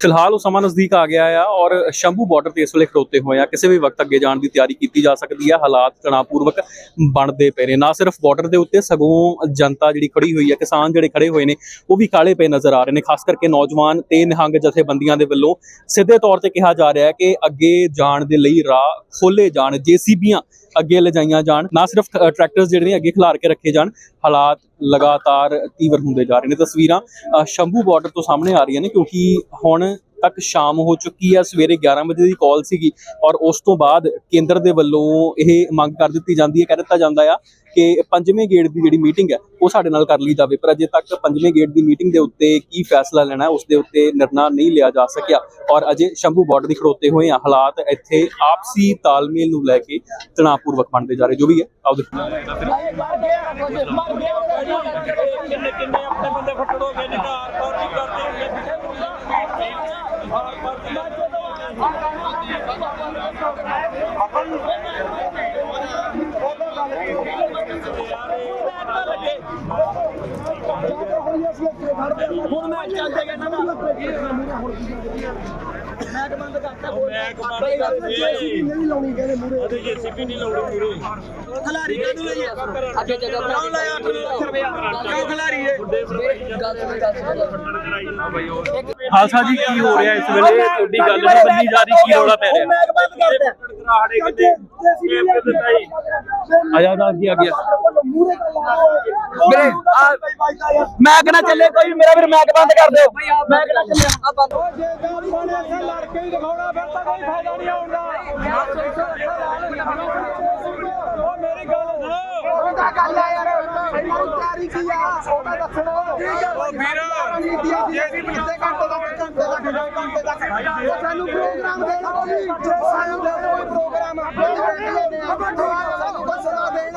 ਫਿਲਹਾਲ ਉਹ ਸਮਾਂ ਨਜ਼ਦੀਕ ਆ ਗਿਆ ਆ ਔਰ ਸ਼ੰਭੂ ਬਾਰਡਰ ਤੇ ਇਸ ਵੇਲੇ ਖੜੋਤੇ ਹੋਏ ਆ। ਕਿਸੇ ਵੀ ਵਕਤ ਅੱਗੇ ਜਾਣ ਦੀ ਤਿਆਰੀ ਕੀਤੀ ਜਾ ਸਕਦੀ ਹੈ ਹਾਲਾਤ ਤਣਾਅਪੂਰਵਕ ਬਣਦੇ ਪਏ ਨੇ। ਨਾ ਸਿਰਫ ਬਾਰਡਰ ਦੇ ਉੱਤੇ ਸਗੋਂ ਜਨਤਾ ਜਿਹੜੀ ਖੜੀ ਹੋਈ ਹੈ ਕਿਸਾਨ ਜਿਹੜੇ ਖੜੇ ਹੋਏ ਨੇ ਉਹ ਵੀ ਕਾਲੇ ਪਏ ਨਜ਼ਰ ਆ ਰਹੇ ਨੇ। ਖਾਸ ਕਰਕੇ ਨੌਜਵਾਨ ਤੇ ਨਿਹੰਗ ਜਥੇਬੰਦੀਆਂ ਦੇ ਵੱਲੋਂ ਸਿੱਧੇ ਤੌਰ ਤੇ ਕਿਹਾ ਜਾ ਰਿਹਾ ਹੈ ਕਿ ਅੱਗੇ ਜਾਣ ਦੇ ਲਈ ਰਾਹ ਖੋਲੇ ਜਾਣ ਜੀਸੀਬੀਆਂ ਅੱਗੇ ਲਿਜਾਈਆਂ ਜਾਣ। ਨਾ ਸਿਰਫ ਅ, ਟਰੈਕਟਰਸ ਜਿਹੜੇ ਨੇ ਅੱਗੇ ਖਿਲਾਰ ਕੇ ਰੱਖੇ ਜਾਣ। ਹਾਲਾਤ ਲਗਾਤਾਰ ਤੀਵਰ ਹੁੰਦੇ ਜਾ ਰਹੇ ਨੇ ਤਸਵੀਰਾਂ ਅ, ਸ਼ੰਭੂ ਬਾਰਡਰ ਤੋਂ ਸਾਹਮਣੇ ਆ ਰਹੀਆਂ ਨੇ ਕਿਉਂਕਿ ਹੁਣ ਤੱਕ ਸ਼ਾਮ ਹੋ ਚੁੱਕੀ ਹੈ ਸਵੇਰੇ 11 ਵਜੇ ਦੀ ਕਾਲ ਸੀਗੀ ਔਰ ਉਸ ਤੋਂ ਬਾਅਦ ਕੇਂਦਰ ਦੇ ਵੱਲੋਂ ਇਹ ਮੰਗ ਕਰ ਦਿੱਤੀ ਜਾਂਦੀ ਹੈ, ਕਹਿ ਦਿੱਤਾ ਜਾਂਦਾ ਆ ਕਿ ਪੰਜਵੇਂ ਗੇੜ ਦੀ ਜਿਹੜੀ ਮੀਟਿੰਗ ਹੈ, ਉਹ ਸਾਡੇ ਨਾਲ ਕਰ ਲਈ ਜਾਵੇ। ਪਰ ਅਜੇ ਤੱਕ ਪੰਜਵੇਂ ਗੇੜ ਦੀ ਮੀਟਿੰਗ ਦੇ ਉੱਤੇ ਕੀ ਫੈਸਲਾ ਲੈਣਾ ਹੈ, ਉਸ ਦੇ ਉੱਤੇ ਨਿਰਣਾ ਨਹੀਂ ਲਿਆ ਜਾ ਸਕਿਆ। ਔਰ ਅਜੇ ਸ਼ੰਭੂ ਬਾਰਡਰ ਦੀ ਖੜੋਤੇ ਹੋਏ ਆ, ਹਾਲਾਤ ਇੱਥੇ ਆਪਸੀ ਤਾਲਮੇਲ ਨੂੰ ਲੈ ਕੇ ਤਣਾਅਪੂਰਵਕ ਬਣਦੇ ਜਾ ਰਹੇ। ਜੋ ਵੀ ਹੈ, ਆਓ ਦੇਖੋ। ਕਿੰਨੇ ਕਿੰਨੇ ਆਪਣੇ ਬੰਦੇ ਫੱਟੜੋਗੇ ਨਿਕਾਰ ਕੌਰ ਨਹੀਂ Thank you. ਹੁਣ ਮੈਂ ਚੱਲਦੇ ਗਏ ਨਾ ਮੈਂ ਬੰਦ ਕਰਤਾ ਮੈਂ ਕਮਾਂਡ ਕਰਦੇ। ਨਹੀਂ ਲਾਉਣੀ ਕਹਿੰਦੇ ਮੂਰੇ ਅਦੇ ਜੀਸੀਪੀ ਨਹੀਂ ਲਾਉਣੀ ਮੂਰੇ ਖਲਾਰੀ ਕਦੋਂ ਲਈ ਅੱਗੇ ਜਗ੍ਹਾ ਕਿਉਂ ਲਾਇਆ 8 ਲੱਖ ਰੁਪਇਆ। ਕਿਉਂ ਖਲਾਰੀ ਏ? ਖਾਲਸਾ ਜੀ ਕੀ ਹੋ ਰਿਹਾ ਇਸ ਵੇਲੇ? ਤੁਹਾਡੀ ਗੱਲ ਨਹੀਂ ਬੰਨੀ ਜਾ ਰਹੀ ਕੀ ਰੌਲਾ ਪੈ ਰਿਹਾ? ਮੈਂ ਬੰਦ ਕਰਦਾ। ਕਰਾੜੇ ਕਿਤੇ ਸੇਵ ਕਰ ਦਿੱਤਾ ਜੀ ਆ ਜਾ ਆ ਅੱਗੇ ਆ ਗਿਆ ਵੀਰੇ ਮੈਂ ਕਹਿੰਦਾ ਚੱਲੇ ਕੋਈ ਮੇਰਾ ਵੀਰ ਮੈਕ ਬੰਦ ਕਰ ਦਿਓ। ਮੈਂ ਕਹਿੰਦਾ ਚੱਲੇ ਆ ਬੰਦ ਜੇ ਗੱਲ ਬਣੇ ਇੱਥੇ ਲੜ ਕੇ ਹੀ ਦਿਖਾਉਣਾ ਫਿਰ ਤਾਂ ਕੋਈ ਫਾਇਦਾ ਨਹੀਂ ਆਉਂਦਾ ਉਹ ਮੇਰੀ ਗੱਲ ਸੁਣੋ। ਉਹਦਾ ਗੱਲ ਆ ਯਾਰ ਤਿਆਰੀ ਕੀ ਆ। ਉਹਦਾ ਦੱਸਣੋ। ਉਹ ਵੀਰ ਜੇ ਵੀ ਕਿਤੇ ਘੰਟੇ ਦਾ ਘੰਟੇ ਦਾ ਘੰਟੇ ਦਾ ਉਹ ਸਾਨੂੰ ਪ੍ਰੋਗਰਾਮ ਦੇਣਾ ਕੋਈ ਸਾਨੂੰ ਦੇ ਪ੍ਰੋਗਰਾਮ ਸਾਨੂੰ ਦੱਸਣਾ ਦੇਣਾ।